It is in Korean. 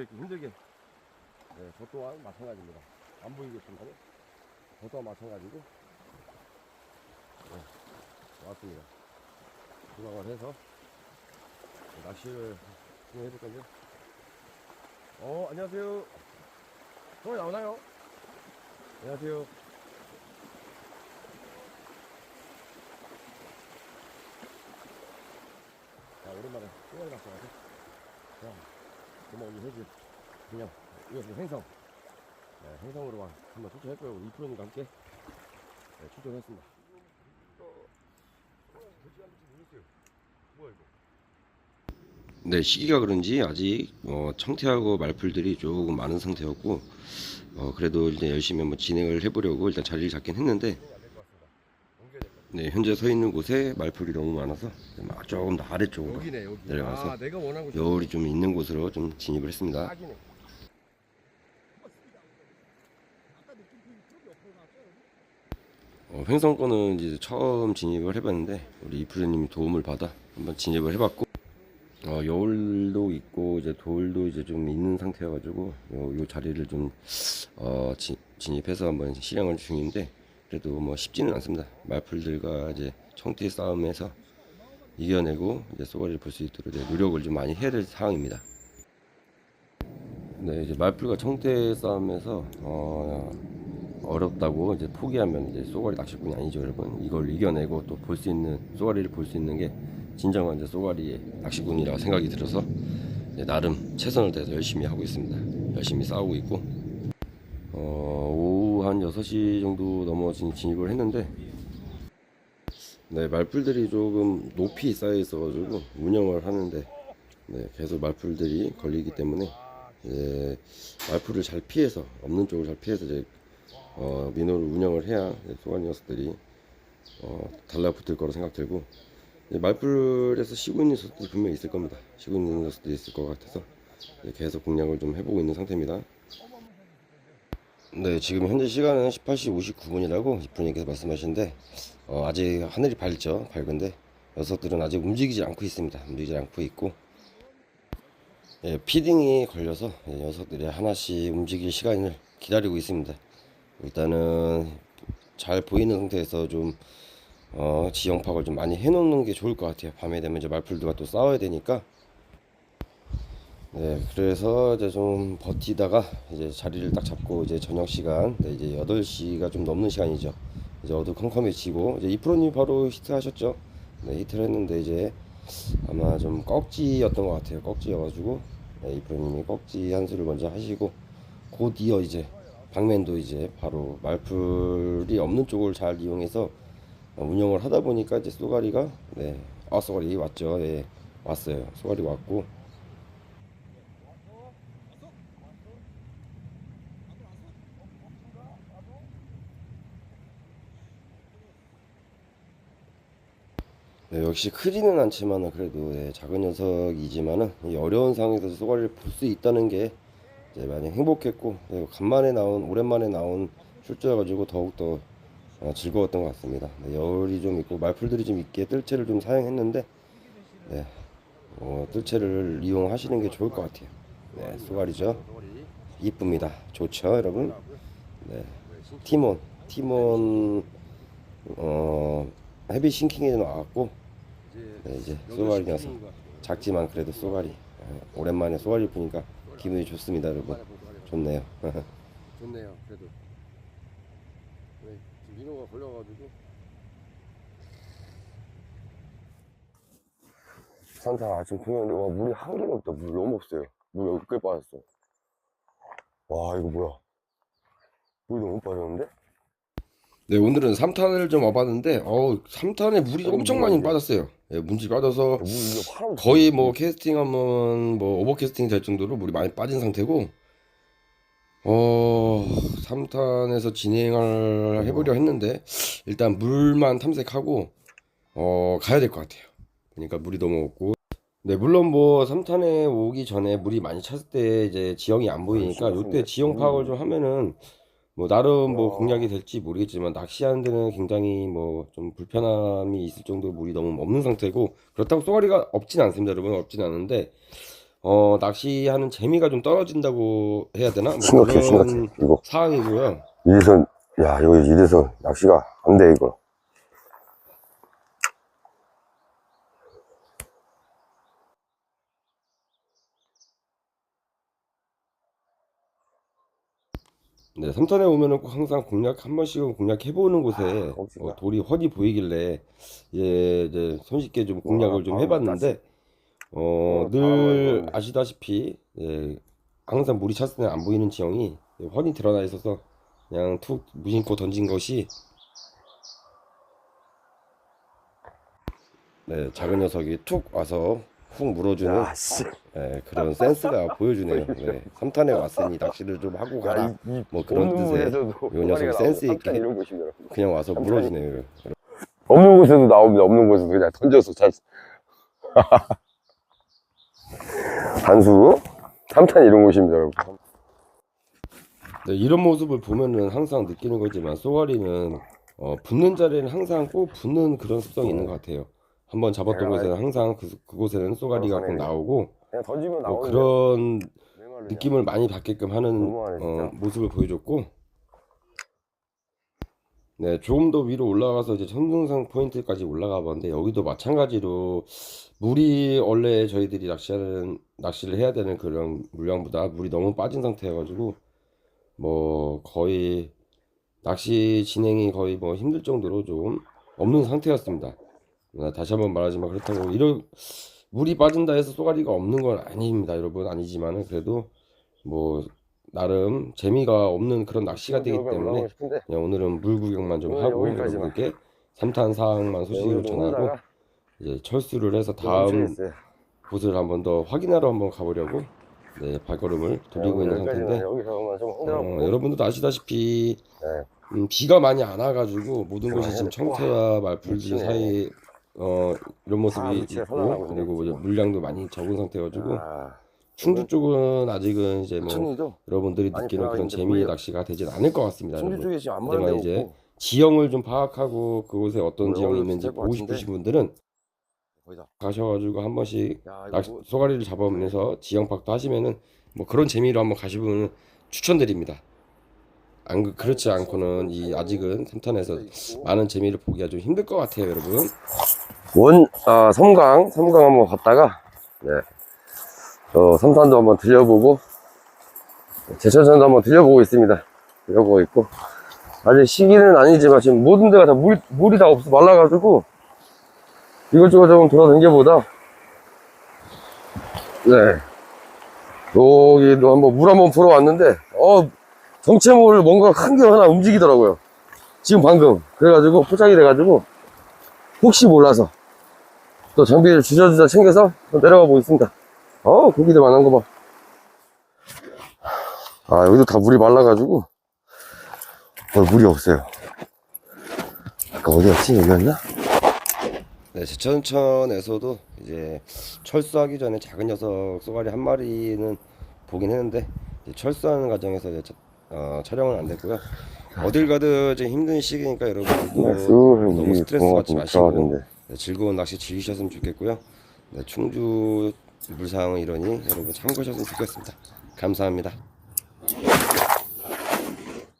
이렇게 힘들게. 네, 저 또한 마찬가지입니다. 안 보이겠지만, 저 또한 마찬가지고. 네, 왔습니다. 조망을 해서 낚시를 좀 해볼 건데. 어, 안녕하세요. 형이 나오나요? 안녕하세요. 아, 오랜만에 쏘아리 났어가지고. 일 해지. 그냥, 이거 행성. 네, 행성으로만 한번 출전했고요. 우리 이프로님과 함께 네, 출전했습니다. 네, 시기가 그런지 아직 어, 청태하고 말풀들이 조금 많은 상태였고 어, 그래도 일단 열심히 한번 진행을 해보려고 일단 자리를 잡긴 했는데 네, 현재 서 있는 곳에 말풀이 너무 많아서 막 조금 더 아래쪽으로 여기네 여기. 내려가서 아, 내가 원한 곳이 여울이 좀 있는 곳으로 좀 진입을 했습니다. 딱이네. 어, 횡성권은 이제 처음 진입을 해봤는데 우리 이프로님이 도움을 받아 한번 진입을 해봤고 어, 여울도 있고 이제 돌도 이제 좀 있는 상태여가지고 요, 요 자리를 좀 어, 지- 진입해서 한번 실행을 중인데 그래도 뭐 쉽지는 않습니다. 말풀들과 이제 청태 싸움에서 이겨내고 이제 쏘가리를 볼 수 있도록 이제 노력을 좀 많이 해야 될 상황입니다. 네, 이제 말풀과 청태 싸움에서 어, 어렵다고 이제 포기하면 이제 쏘가리 낚시꾼이 아니죠, 여러분. 이걸 이겨내고 또 볼 수 있는 쏘가리를 볼 수 있는 게 진정한 이제 쏘가리의 낚시꾼이라고 생각이 들어서 나름 최선을 다해서 열심히 하고 있습니다. 열심히 싸우고 있고 어, 한 6시 정도 넘어 진- 진입을 했는데 네, 말풀들이 조금 높이 쌓여 있어 가지고 운영을 하는데 네, 계속 말풀들이 걸리기 때문에 예, 말풀을 잘 피해서 없는 쪽을 잘 피해서 이제 어, 민호를 운영을 해야 이제 소관 녀석들이 어, 달라붙을 거로 생각되고 이제 말풀에서 쉬고 있는 녀석들이 분명히 있을 겁니다. 쉬고 있는 녀석들이 있을 것 같아서 이제 계속 공략을 좀 해보고 있는 상태입니다. 네, 지금 현재 시간은 18시 59분이라고 이프로님께서 말씀하시는데 어, 아직 하늘이 밝죠, 밝은데 녀석들은 아직 움직이지 않고 있습니다. 움직이지 않고 있고 예, 피딩이 걸려서 예, 녀석들이 하나씩 움직일 시간을 기다리고 있습니다. 일단은 잘 보이는 상태에서 좀 어, 지형 파악을 좀 많이 해놓는 게 좋을 것 같아요. 밤에 되면 이제 말풀들과 또 싸워야 되니까. 네, 그래서 이제 좀 버티다가 이제 자리를 딱 잡고 이제 저녁 시간, 네, 이제 8시가 좀 넘는 시간이죠. 이제 어두컴컴해지고 이제 이프로님 바로 히트하셨죠. 네, 히트를 했는데 이제 아마 좀 꺽지였던 것 같아요. 꺽지여가지고 네, 이프로님이 꺽지 한 수를 먼저 하시고 곧 이어 이제 방맨도 이제 바로 말풀이 없는 쪽을 잘 이용해서 어, 운영을 하다 보니까 이제 쏘가리가 네, 아 쏘가리 왔죠. 네, 왔어요. 쏘가리 왔고 네, 역시 크지는 않지만은 그래도 네, 작은 녀석이지만은 이 어려운 상황에서 쏘가리를 볼 수 있다는 게 이제 많이 행복했고 네, 간만에 나온 오랜만에 나온 출조여가지고 더욱더 어, 즐거웠던 것 같습니다. 네, 열이 좀 있고 말풀들이 좀 있기에 뜰채를 좀 사용했는데 네, 어, 뜰채를 이용하시는 게 좋을 것 같아요. 네, 쏘가리죠. 이쁩니다. 좋죠, 여러분. 네, 티몬, 티몬 어, 헤비 싱킹에 나왔고 네, 이제 쏘가리 녀석 작지만 그래도 쏘가리 어, 오랜만에 쏘가리 보니까 기분이 좋습니다, 여러분. 좋네요. 좋네요, 그래도. 네, 지금 민호가 걸려가지고. 산타 지금 보면 와 물이 한 개가 없다. 물 너무 없어요. 물 여기 꽤 빠졌어. 와 이거 뭐야? 물이 너무 빠졌는데? 네 오늘은 3탄을 좀 와봤는데 어우 3탄에 물이 엄청 많이 빠졌어요. 예, 문지 빠져서 거의 뭐 캐스팅하면 뭐 오버 캐스팅 될 정도로 물이 많이 빠진 상태고 어 3탄에서 진행을 해보려 했는데 일단 물만 탐색하고 어 가야 될 것 같아요. 그러니까 물이 너무 없고. 네 물론 뭐 3탄에 오기 전에 물이 많이 찼을 때 이제 지형이 안 보이니까 요때 지형 파악을 좀 하면은 뭐 나름 뭐 공략이 될지 모르겠지만 낚시하는 데는 굉장히 뭐 좀 불편함이 있을 정도로 물이 너무 없는 상태고 그렇다고 쏘가리가 없진 않습니다 여러분 없진 않은데 어, 낚시하는 재미가 좀 떨어진다고 해야 되나? 뭐 심각해, 그런 심각해. 이거. 상황이고요. 이래서, 야, 이거 이래서 낚시가 안 돼, 이거. 네, 삼탄에 오면은 꼭 항상 공략 한 번씩은 공략해보는 곳에 거기가. 어, 돌이 헛이 보이길래 예, 이제 손쉽게 좀 공략을 좀 아, 해봤는데 어, 어, 늘 다음은 아시다시피 예, 항상 물이 찼을 때안 보이는 지형이 훤히 드러나 있어서 그냥 툭 무심코 던진 것이 네, 작은 녀석이 툭 와서 훅 물어주는 야, 씨. 예, 그런 센스가 보여주네요. 네, 삼탄에 왔으니 낚시를 좀 하고 가라. 야, 이, 이 뭐 그런 없는 곳에서도 요 녀석 센스 있게 이런. 그냥 와서 물어주네요. 없는 곳에도 나옵니다. 없는 곳에도 그냥 던져서 잘. 단수, 삼탄 이런 곳입니다, 여러분. 네, 이런 모습을 보면은 항상 느끼는 거지만 쏘가리는 어, 붙는 자리에는 항상 꼭 붙는 그런 습성이 있는 것 같아요. 한 번 잡았던 내가 곳에는 항상 그, 그곳에는 쏘가리가 꼭. 나오고 그냥 던지면 뭐 나오는 그런 느낌을 많이 받게끔 하는 너무하네, 진짜. 어, 모습을 보여줬고 네 조금 더 위로 올라가서 이제 천둥상 포인트까지 올라가 봤는데 여기도 마찬가지로 물이 원래 저희들이 낚시하는 낚시를 해야 되는 그런 물량보다 물이 너무 빠진 상태여가지고 뭐 거의 낚시 진행이 거의 뭐 힘들 정도로 좀 없는 상태였습니다. 아, 다시 한번 말하지만 그렇다고 이런 물이 빠진다 해서 쏘가리가 없는 건 아닙니다, 여러분. 아니지만은 그래도 뭐 나름 재미가 없는 그런 낚시가 되기 때문에 그냥 오늘은 물 구경만 좀 오늘 하고. 여러분께 삼탄 사항만 소식을 전하고 이제 철수를 해서 다음 멈춰있어요. 곳을 한번 더 확인하러 한번 가보려고 네, 발걸음을 돌리고 있는 상태인데 어, 여러분들도 아시다시피 네. 음, 비가 많이 안 와가지고 모든 곳이 지금 와, 청태와 말풀지. 사이 어, 이런 모습이 아. 있고 그리고 이제 물량도 많이 적은 상태여가지고 아, 충주 쪽은 아직은 이제 뭐 여러분들이 느끼는 그런 재미의 낚시가 되진 않을 것 같습니다. 충주. 쪽에 지금 맞는 이제 없고 지형을 좀 파악하고 그곳에 어떤 뭐 지형이 있는지 보고. 싶으신 분들은. 가셔가지고 한 번씩 야, 낚시, 뭐- 소가리를 잡아보면서 지형 파악도 하시면은 뭐 그런 재미로 한번 가시면 추천드립니다. 안 그- 그렇지 않고는 이 아직은 삼탄에서 많은 재미를 보기가 좀 힘들 것 같아요, 여러분. 원, 아, 섬강, 섬강 한번 갔다가, 네. 어, 삼산도 한번 들려보고, 제천산도 한번 들려보고 있습니다. 들려보고 있고, 아직 시기는 아니지만 지금 모든 데가 다 물, 물이 다 없어 말라가지고, 이것저것 좀 돌아다녀보다, 네. 여기도 한번 물 한번 보러 왔는데, 어, 정체 모를 뭔가 큰 게 하나 움직이더라고요. 지금 방금. 그래가지고 포착이 돼가지고, 혹시 몰라서, 또 장비를 주저주저 챙겨서 또 내려가 보겠습니다. 어, 고기들 많은 거 봐. 아, 여기도 다 물이 말라가지고, 어, 물이 없어요. 아까 어디였지? 여기였나? 네, 제천천에서도 이제 철수하기 전에 작은 녀석 쏘가리 한 마리는 보긴 했는데 철수하는 과정에서 어, 촬영은 안 됐고요. 어딜 이제 힘든 시기니까 여러분들도 나이스. 너무 물이 스트레스 받지 좀 마시고. 네, 즐거운 낚시 즐기셨으면 좋겠고요. 네, 충주 물상은 이러니 여러분 참고하셨으면 좋겠습니다. 감사합니다.